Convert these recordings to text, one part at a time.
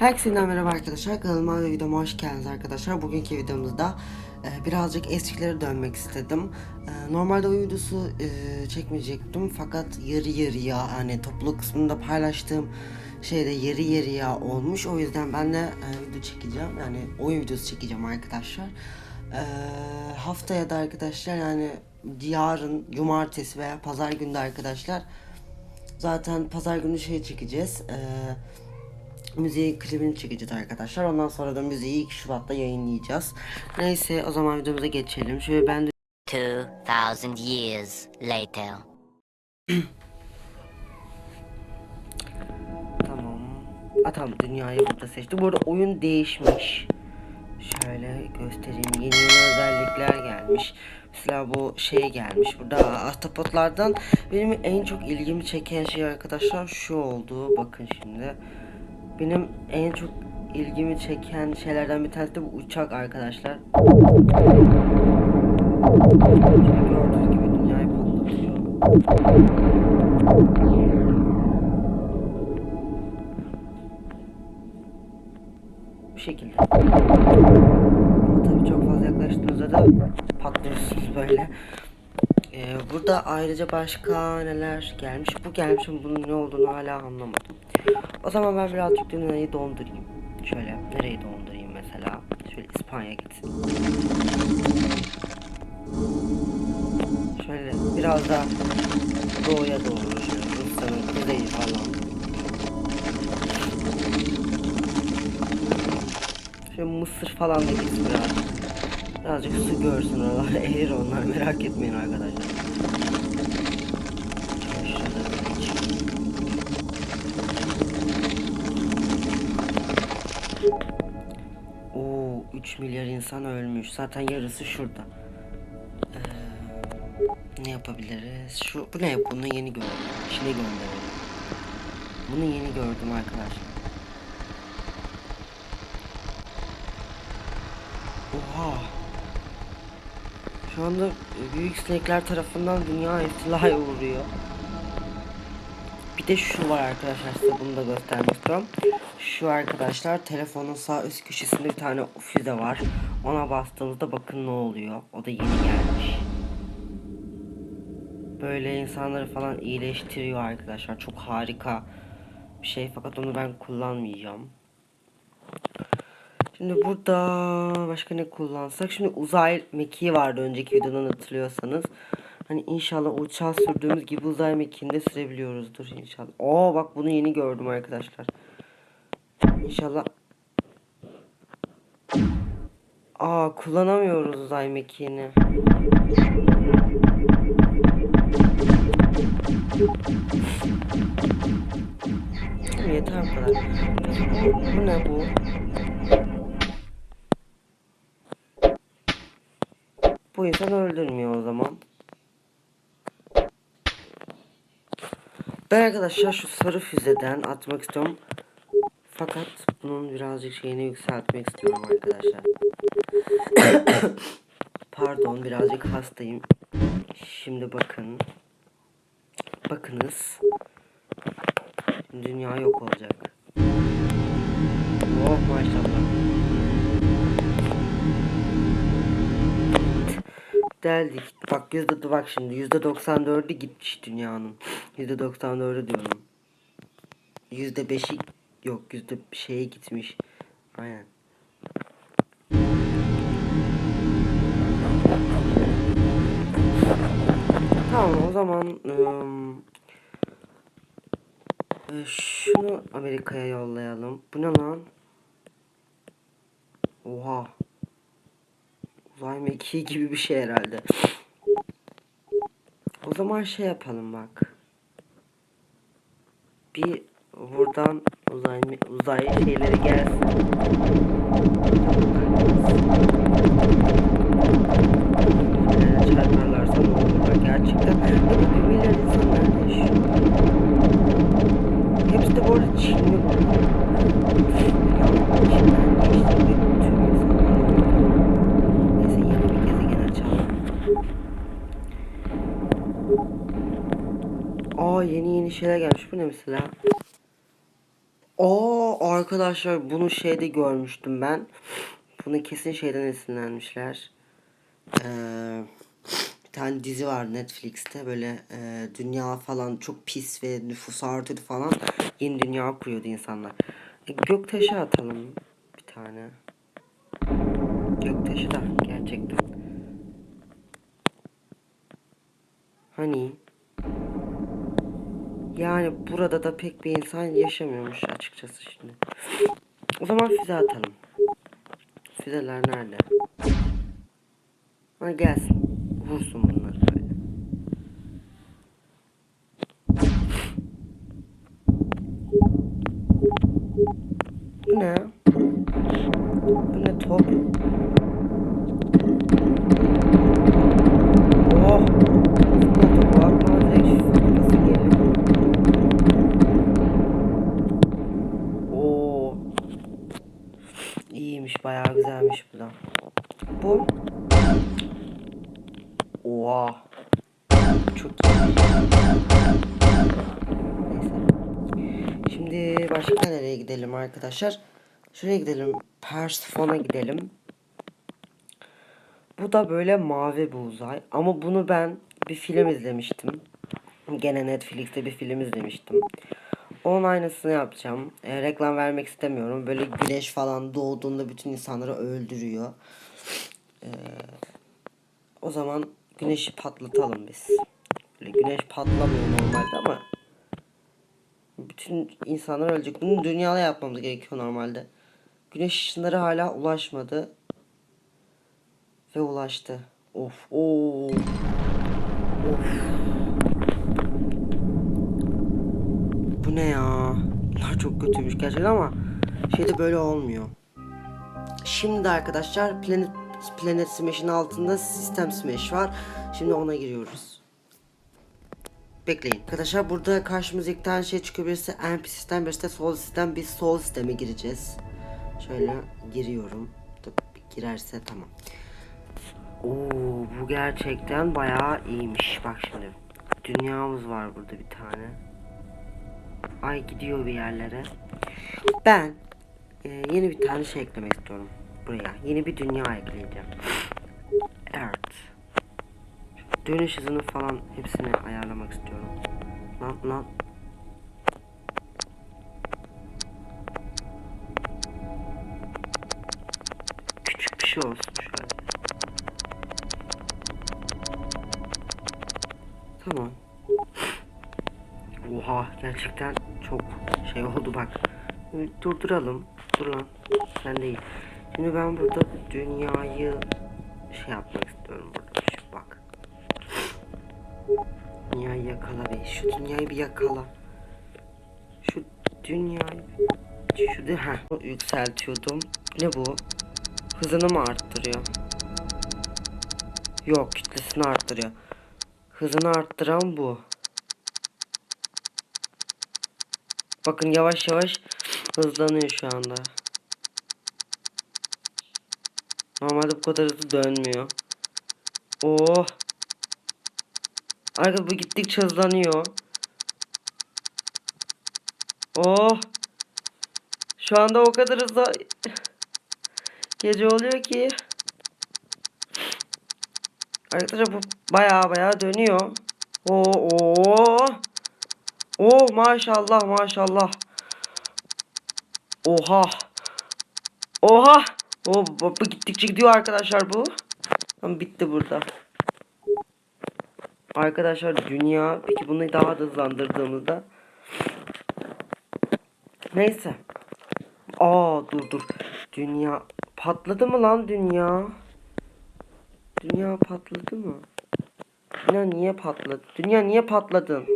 Herkese merhaba arkadaşlar. Kanalıma ve videoma hoş geldiniz arkadaşlar. Bugünkü videomuzda e, birazcık eskilere dönmek istedim. E, normalde o videosu e, çekmeyecektim fakat yarı yarıya hani toplu kısmında paylaştığım şeyde yarı yarıya olmuş. O yüzden ben de e, video çekeceğim. Yani oyun videosu çekeceğim arkadaşlar. E, haftaya da arkadaşlar yani yarın cumartesi veya pazar günde arkadaşlar zaten pazar günü şey çekeceğiz. Eee müziği klibini çekeceğiz arkadaşlar. Ondan sonra da müziği 2 Şubat'ta yayınlayacağız. Neyse o zaman videomuza geçelim. Şöyle ben de 2000 years later. tamam. Aa, tamam dünyayı burada seçtim. Bu arada oyun değişmiş. Şöyle göstereyim. Yeni yeni özellikler gelmiş. Mesela bu şey gelmiş. Burada ahtapotlardan benim en çok ilgimi çeken şey arkadaşlar şu oldu. Bakın şimdi. Benim en çok ilgimi çeken şeylerden bir tanesi de bu uçak arkadaşlar. Gördüğünüz gibi dünyayı patlatıyor. Bu şekilde. Ama tabii çok fazla yaklaştığınızda da patlıyorsunuz böyle. Ee, burada ayrıca başka neler gelmiş? Bu gelmiş ama bunun ne olduğunu hala anlamadım. O zaman ben birazcık dünyayı dondurayım. Şöyle nereyi dondurayım mesela? Şöyle İspanya gitsin. Şöyle biraz da doğuya doğru şöyle Rusya'nın kuzeyi falan. Şöyle Mısır falan da gitsin biraz. Birazcık su görsün oralar. Eğer onlar merak etmeyin arkadaşlar. 3 milyar insan ölmüş. Zaten yarısı şurada. Ee, ne yapabiliriz? Şu bu ne? Bunu yeni gördüm. Şimdi gönderelim. Bunu yeni gördüm arkadaşlar. Oha. Şu anda büyük sinekler tarafından dünya istilaya uğruyor. Bir de şu var arkadaşlar size bunu da göstermek istiyorum. Şu arkadaşlar telefonun sağ üst köşesinde bir tane füze var. Ona bastığınızda bakın ne oluyor. O da yeni gelmiş. Böyle insanları falan iyileştiriyor arkadaşlar. Çok harika bir şey fakat onu ben kullanmayacağım. Şimdi burada başka ne kullansak? Şimdi uzay mekiği vardı önceki videodan hatırlıyorsanız. Hani inşallah uçağı sürdüğümüz gibi uzay mekiğini de sürebiliyoruzdur inşallah. Oo bak bunu yeni gördüm arkadaşlar. İnşallah. Aa kullanamıyoruz uzay mekiğini. Yeter bu kadar. Bu ne bu? Bu insan öldürmüyor o zaman. Ben arkadaşlar şu sarı füzeden atmak istiyorum. Fakat bunun birazcık şeyini yükseltmek istiyorum arkadaşlar. Pardon birazcık hastayım. Şimdi bakın. Bakınız. Dünya yok olacak. Oh maşallah. Deldik. Bak yüzde bak şimdi yüzde 94'ü gitmiş dünyanın. Yüzde 94'ü diyorum. Yüzde 5'i yok yüzde şeye gitmiş. Aynen. Tamam o zaman ım, e, şunu Amerika'ya yollayalım. Bu ne lan? Oha. Uzay mekiği gibi bir şey herhalde. O zaman şey yapalım bak. Bir buradan uzay uzay şeyleri gelsin. Şöyle Çarparlarsa ne olur gerçekten. Bir milyar insan nerede yaşıyor? Hepsi de bu arada Çinli içinden geçtiği tüm insanlar. Neyse yeni bir gezegen açalım. Yeni yeni şeyler gelmiş. Bu ne mesela? Oo arkadaşlar bunu şeyde görmüştüm ben. Bunu kesin şeyden esinlenmişler. Ee, bir tane dizi var Netflix'te böyle e, dünya falan çok pis ve nüfus artıyordu falan. Yeni dünya kuruyordu insanlar. E, göktaşı atalım bir tane. Göktaşı da gerçekten. Hani yani burada da pek bir insan yaşamıyormuş açıkçası şimdi. O zaman füze atalım. Füzeler nerede? Ha gelsin. Vursun bunları böyle. Bu ne? Başka nereye gidelim arkadaşlar? Şuraya gidelim. Persfon'a gidelim. Bu da böyle mavi bir uzay. Ama bunu ben bir film izlemiştim. Gene Netflix'te bir film izlemiştim. Onun aynısını yapacağım. E, reklam vermek istemiyorum. Böyle güneş falan doğduğunda bütün insanları öldürüyor. E, o zaman güneşi patlatalım biz. Böyle güneş patlamıyor normalde ama bütün insanlar ölecek. Bunu dünyada yapmamız gerekiyor normalde. Güneş ışınları hala ulaşmadı. Ve ulaştı. Of. Oo. Of. Bu ne ya? Bunlar çok kötüymüş gerçekten ama şeyde böyle olmuyor. Şimdi arkadaşlar Planet Planet Smash'in altında System Smash var. Şimdi ona giriyoruz. Bekleyin. Arkadaşlar burada karşımıza iki tane şey çıkıyor. Birisi NP sistem, birisi de Sol sistem. Biz Sol sisteme gireceğiz. Şöyle giriyorum. Girerse tamam. Oo bu gerçekten bayağı iyiymiş. Bak şimdi. Dünyamız var burada bir tane. Ay gidiyor bir yerlere. Ben e, yeni bir tane şey eklemek istiyorum buraya. Yeni bir dünya ekleyeceğim. Earth. Dönüş hızını falan hepsini ayarlamak istiyorum. Lan lan. Küçük bir şey olsun şöyle. Tamam. Oha gerçekten çok şey oldu bak. Durduralım. Dur lan. Sen değil. Şimdi ben burada dünyayı şey yapmak istiyorum Dünyayı yakala be. Şu dünyayı bir yakala. Şu dünyayı şu de ha yükseltiyordum. Ne bu? Hızını mı arttırıyor? Yok kütlesini arttırıyor. Hızını arttıran bu. Bakın yavaş yavaş hızlanıyor şu anda. Normalde bu kadar hızlı dönmüyor. Oh. Arkadaşlar bu gittikçe hızlanıyor. Oh. Şu anda o kadar hızlı gece oluyor ki. Arkadaşlar bu baya baya dönüyor. Oo, oo. Oh maşallah maşallah. Oha. Oha. O bu, bu gittikçe gidiyor arkadaşlar bu. Tamam bitti burada. Arkadaşlar dünya peki bunu daha da hızlandırdığımızda Neyse. Aa dur dur. Dünya patladı mı lan dünya? Dünya patladı mı? Dünya niye patladı? Dünya niye patladın?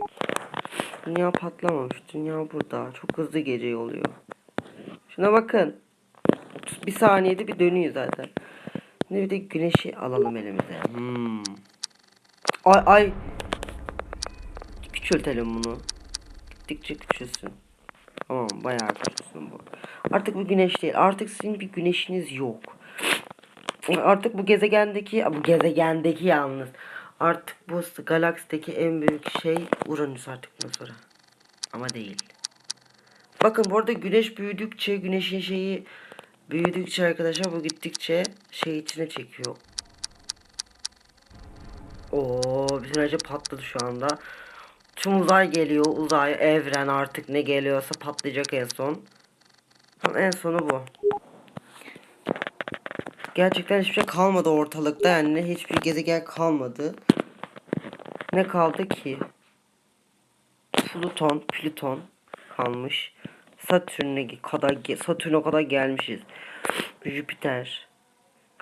Dünya patlamamış. Dünya burada. Çok hızlı gece oluyor. Şuna bakın. Bir saniyede bir dönüyor zaten. Şimdi bir de güneşi alalım elimize. Hmm. Ay ay. Küçültelim bunu. Gittikçe küçülsün. Tamam bayağı küçülsün bu. Artık bu güneş değil. Artık sizin bir güneşiniz yok. Artık bu gezegendeki, bu gezegendeki yalnız. Artık bu galaksideki en büyük şey Uranüs artık bundan sonra. Ama değil. Bakın bu arada güneş büyüdükçe güneşin şeyi büyüdükçe arkadaşlar bu gittikçe şey içine çekiyor. Oo bütün şey patladı şu anda. Tüm uzay geliyor. Uzay, evren artık ne geliyorsa patlayacak en son. Tam en sonu bu. Gerçekten hiçbir şey kalmadı ortalıkta yani hiçbir gezegen kalmadı. Ne kaldı ki? Pluton, Plüton kalmış. Satürn'e kadar Satürn'e kadar gelmişiz. Jüpiter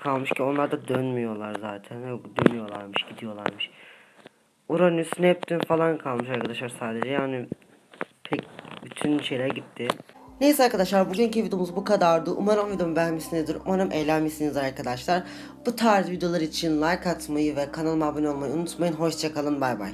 kalmış ki onlar da dönmüyorlar zaten. Dönüyorlarmış, gidiyorlarmış. Uranüs, Neptün falan kalmış arkadaşlar sadece. Yani pek bütün şeyler gitti. Neyse arkadaşlar bugünkü videomuz bu kadardı. Umarım videomu beğenmişsinizdir. Umarım eğlenmişsinizdir arkadaşlar. Bu tarz videolar için like atmayı ve kanalıma abone olmayı unutmayın. Hoşçakalın bay bay.